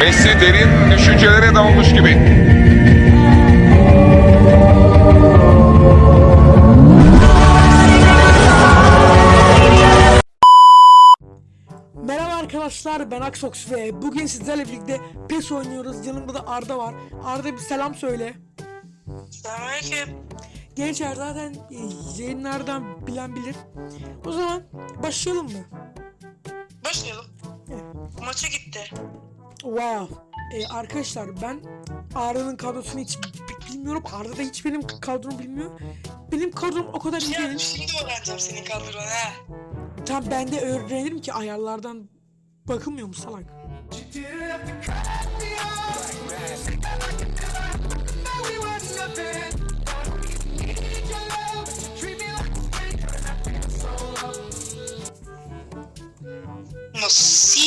Messi derin düşüncelere dalmış gibi. Merhaba arkadaşlar ben Aksox ve bugün sizlerle birlikte PES oynuyoruz. Yanımda da Arda var. Arda bir selam söyle. Selamünaleyküm. Gençler zaten e, yayınlardan bilen bilir. O zaman başlayalım mı? Başlayalım. Maça gitti. Wow. E, arkadaşlar ben Arda'nın kadrosunu hiç bi- bilmiyorum. Arda da hiç benim kadromu bilmiyor. Benim kadrom o kadar iyi Ya değil. şimdi öğreneceğim senin kadronu ha. Tam ben de öğrenirim ki ayarlardan bakılmıyor mu salak? Nasıl?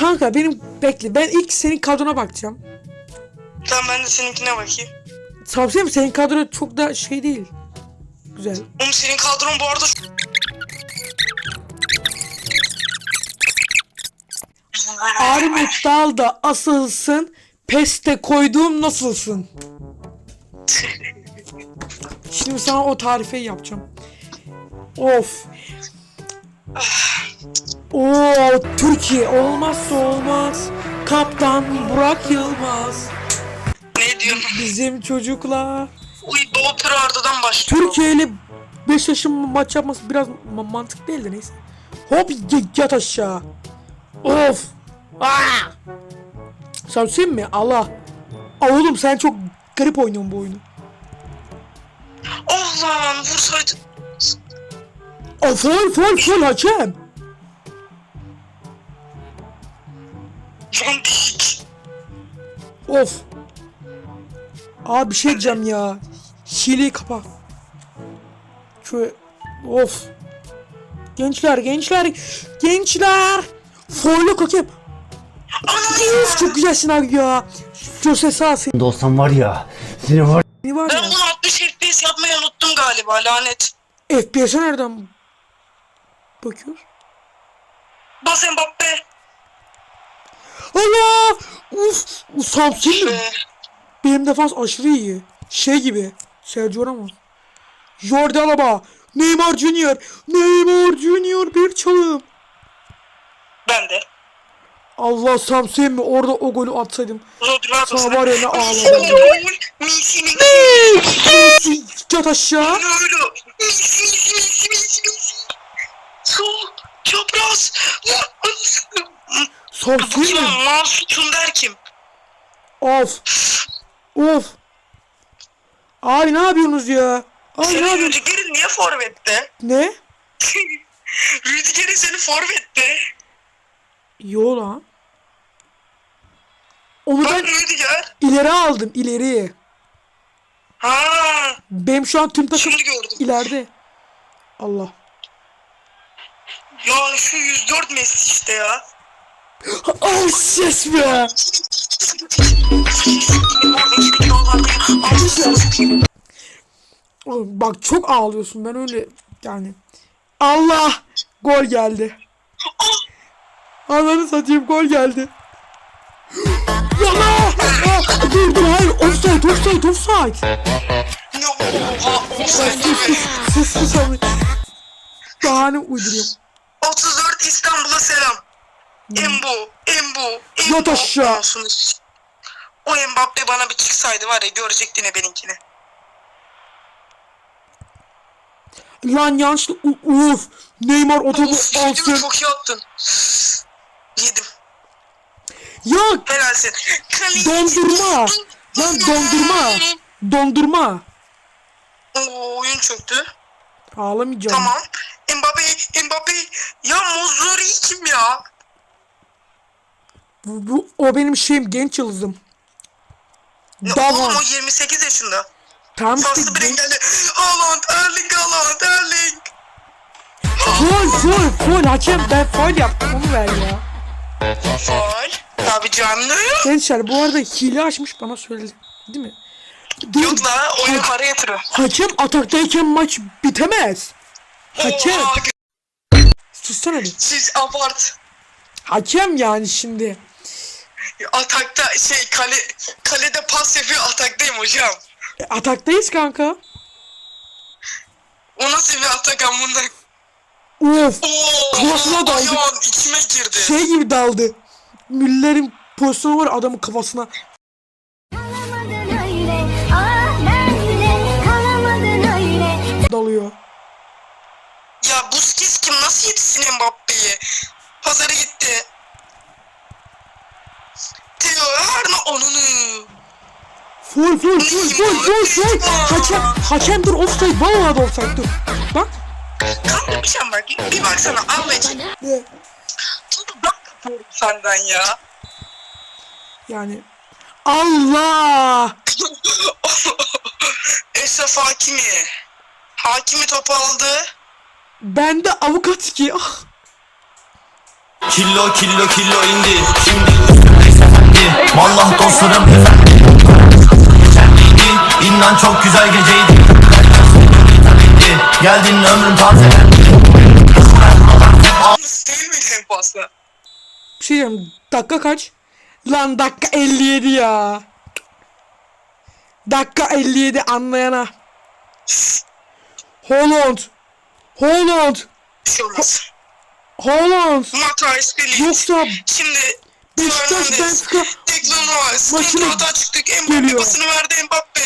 Kanka benim bekle ben ilk senin kadrona bakacağım. Tamam ben de seninkine bakayım. Tavsiye mi? Senin kadro çok da şey değil. Güzel. Oğlum senin kadron bu arada Armut dalda asılsın, peste koyduğum nasılsın? Şimdi sana o tarifeyi yapacağım. Of. Oo Türkiye olmazsa olmaz. Kaptan Burak Yılmaz. ne diyorsun? Bizim çocuklar. Uy Doğu Tır Arda'dan başlıyor. Türkiye ile Beşiktaş'ın maç yapması biraz ma- mantık değil de neyse. Hop yat aşağı. Of. Aa! Sen söyleyeyim mi? Allah. Aa, oğlum sen çok garip oynuyorsun bu oyunu. Oh lan vursaydı. Aa, fol fol fol hakem. Of. Abi bir şey diyeceğim ya. Hileyi kapa. Şöyle. Of. Gençler gençler. Gençler. Folluk hakem. Of çok güzelsin abi ya. Jose seni olsam var ya seni var var Ben ya. bunu 60 FPS yapmayı unuttum galiba lanet. FPS'e nereden bakıyoruz? Bas Mbappe. Allah! Uf! Samsun mu? Be. Benim defans aşırı iyi. Şey gibi. Sergio Ramos. Jordi Alba. Neymar Junior. Neymar Junior bir çalım. Ben de. Allah Samsun mi? Orada o golü atsaydım. Rodrigo Sana var ya ne ağladım. Messi Messi. Yat aşağı. Messi Messi Messi Messi Messi. Sol. Çapraz. Samsun Kim? Mansu Tunder kim? Of. Of. Abi ne yapıyorsunuz ya? Abi ne Senin yapıyorsunuz? Rüdiger'in niye forvette? Ne? Rüdiger'in seni forvette. Yo lan. Onu Bak ben Rüdiger. ileri aldım ileri. Ha. Benim şu an tüm takım Şimdi gördüm. ileride. Allah. Ya şu 104 Messi işte ya. Ay ses be. Oğlum bak çok ağlıyorsun ben öyle yani. Allah gol geldi. Ananı satayım gol geldi. Yana! Ah, dur dur hayır offside offside offside. Sus sus sus. Bahane uyduruyorum. 34 İstanbul'a selam. Embu, Embu, Embu. Yat aşağı. Olsun. O Mbappe bana bir çıksaydı var ya görecektin ne benimkini. Lan yanlışlı U- uf. Neymar mi? alsın. çok iyi attın. Yedim. Ya Helalsin. Dondurma. Lan dondurma. Dondurma. Oo, oyun çöktü. Ağlamayacağım. Tamam. Mbappe, Mbappe. Ya Mozuri kim ya? Bu, bu o benim şeyim genç yıldızım. Davan. oğlum o 28 yaşında. Tam işte Faslı bir engelli. Haaland, Erling Haaland, Erling. Foul foul foul hakem ben foul yaptım onu ver ya. Faul. Tabii canım. Gençler bu arada hile açmış bana söyledi. Değil mi? Değil. Yok la oyunu para yatırıyor. Hakem ataktayken maç bitemez. Hakem. Oha, Sussana bir. Siz abart. Hakem yani şimdi. Atakta şey kale kalede pas yapıyor ataktayım hocam. E, Ataktayız kanka. O nasıl bir atak amına? Of. Kafasına daldı. ayağım içime girdi. Şey gibi daldı. Müller'in pozisyonu var adamın kafasına. Kalamadın öyle, ah ben bile kalamadın öyle. dalıyor. Ya Busquets kim nasıl yetişsin Mbappe'ye? Pazara gitti. Herna onunu. Full full full full full full. Hakem hakem dur offside vallahi da offside dur. Bak. Kanka bir şey bak bir baksana için. Ne? Topu bak kapıyorum senden ya. Yani Allah. Esraf Hakimi. Hakimi topu aldı. Ben de avukat ki. Ah. Kilo kilo kilo indi Şimdi üstümdeyse fendi Vallah dostlarım İnan çok güzel geceydi Geldin ömrüm fazla? Bir şey diyeyim. Dakika kaç? Lan dakika 57 ya. Dakika 57 anlayana. Holland. Holland. Holland. Felic. Yoksa Şimdi Beşiktaş Benfica Declan Rice, maçına hata çıktık. Mbappe geliyor. pasını verdi Mbappe.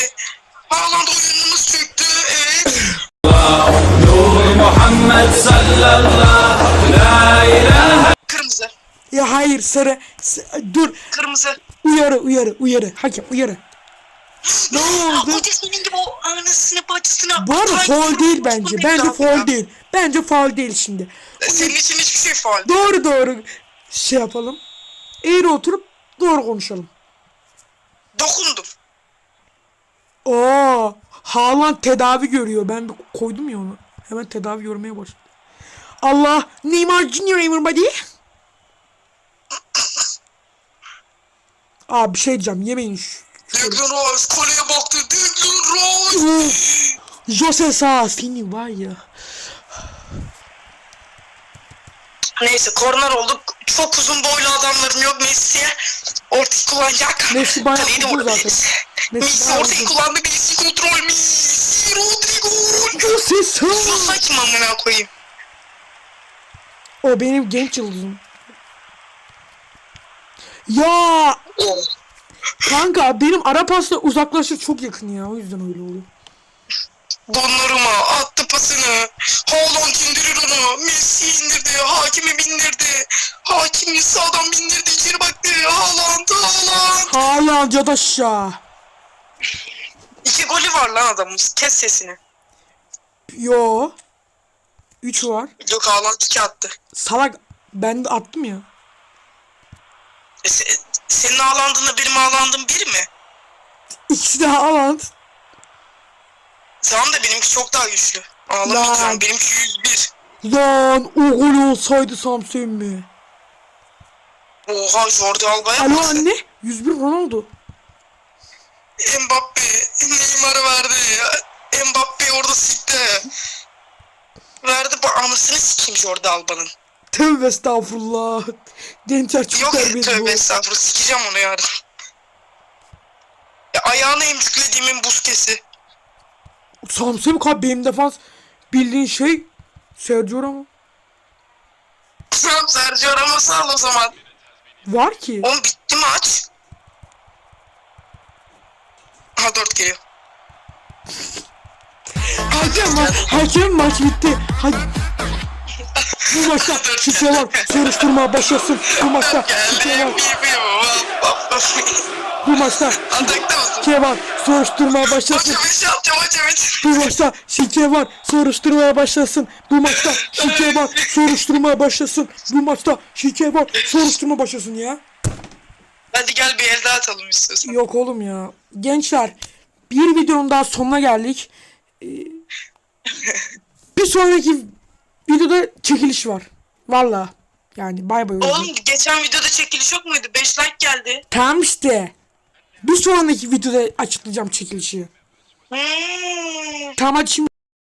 Haaland oyunumuz çöktü. Evet. Kırmızı. ya hayır sarı. S- dur. Kırmızı. Uyarı uyarı uyarı. Hakem uyarı. Ne oldu? Hoca senin gibi o anasını bacısını... Bu arada faul değil bence. Bence faul değil. Bence faul değil şimdi. Senin için hiçbir şey faul. Doğru doğru şey yapalım. Eğri oturup doğru konuşalım. Dokundum. Oo, Haaland tedavi görüyor. Ben bir koydum ya onu. Hemen tedavi görmeye başladı. Allah, Neymar Junior everybody. Aa bir şey diyeceğim. Yemeyin şu. Declan Rice koleye baktı. Declan Rice. Jose Sa seni var ya. Neyse korner olduk. Çok uzun boylu adamlarım yok Messi'ye. Ortayı kullanacak. Messi bayağı Kaleyi de uzun zaten. Messi. Messi Messi ortayı uzun. kullandı. Messi kontrol. Messi Rodrigo. Jose Sa. Sosa kim amına koyayım? O benim genç yıldızım. Ya Oh. kanka benim ara pasla uzaklaşır çok yakın ya. O yüzden öyle oluyor. Donnarumma attı pasını. Haaland indirir onu. Messi indirdi. Hakimi bindirdi. Hakimi sağdan bindirdi. içeri baktı. Haaland. Haaland. Hala cadaşa. İki golü var lan adamımız. Kes sesini. Yo. 3 var. Yok Haaland iki attı. Salak ben de attım ya. E, se- senin Haaland'ınla benim Haaland'ım bir mi? İkisi de Haaland. Tamam da benimki çok daha güçlü. Lan. Ağlamayacağım. Benimki 101. Lan o gol olsaydı Samsun mi? Oha Jordi Alba'ya Alo sen. anne. 101 Ronaldo. Mbappe Neymar'ı verdi. Mbappe orada sikti. Verdi bu anasını sikeyim Jordi Alba'nın. Tövbe estağfurullah. Gençler çok Yok terbiyesiz tövbe bu. estağfurullah sikeceğim onu yarın. Ya ayağını emciklediğimin buskesi. Samsun abi benim defans bildiğin şey Sergio Ramos. Tamam Sergio Ramos'u al o zaman. Var ki. Oğlum bitti maç. Aha 4 geliyor. Hakem ma hakem maç bitti. Hadi. Bu maçta şike var. Soruşturma başlasın. Bu maçta şike var. Bu maçta Atakta mısın? şike var. Soruşturma başlasın. Maça 5 yapacağım maça 5. Bu maçta şike var. Soruşturmaya başlasın. Bu maçta şike var. Soruşturmaya başlasın. Bu maçta şike var. Soruşturma başlasın ya. Hadi gel bir el daha atalım istiyorsan. Yok oğlum ya. Gençler bir videonun daha sonuna geldik. Ee, bir sonraki videoda çekiliş var. Valla. Yani bay bay. Oğlum geçen videoda çekiliş yok muydu? 5 like geldi. Tamam işte. Bir sonraki videoda açıklayacağım çekilişi. Tamam hadi şimdi